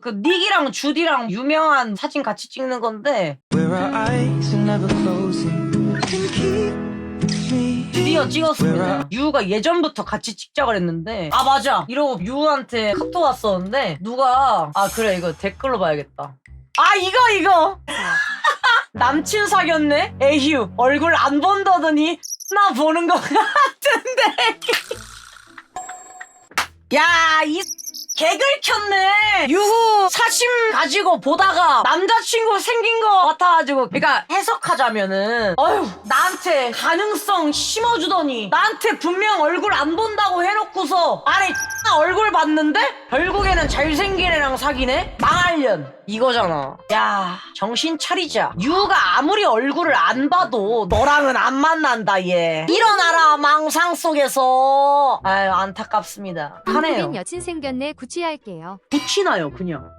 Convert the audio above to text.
그 닉이랑 주디랑 유명한 사진 같이 찍는 건데. Where our eyes are never closing. Can keep me. 드디어 찍었습니다. 유우가 예전부터 같이 찍자 그랬는데. 아 맞아. 이러고 유우한테 카톡 왔었는데 누가 아 그래 이거 댓글로 봐야겠다. 아 이거 이거! 남친 사귀었네? 에휴 얼굴 안 본다더니 나 보는 것 같은데. 야 이 개글 켰네. 유후 사심 가지고 보다가 남자친구 생긴 것 같아가지고. 그러니까 해석하자면은 어휴 나한테 가능성 심어주더니 나한테 분명 얼굴 안 본다고 해놓고서 아니 얼굴 봤는데 결국에는 잘생긴 애랑 사귀네? 망할년. 이거잖아. 야 정신 차리자. 유가 아무리 얼굴을 안 봐도 너랑은 안 만난다 얘. 일어나라 망상 속에서. 아유 안타깝습니다. 하네요 한국인 여친 생겼네. 구치할게요. 붙이나요 그냥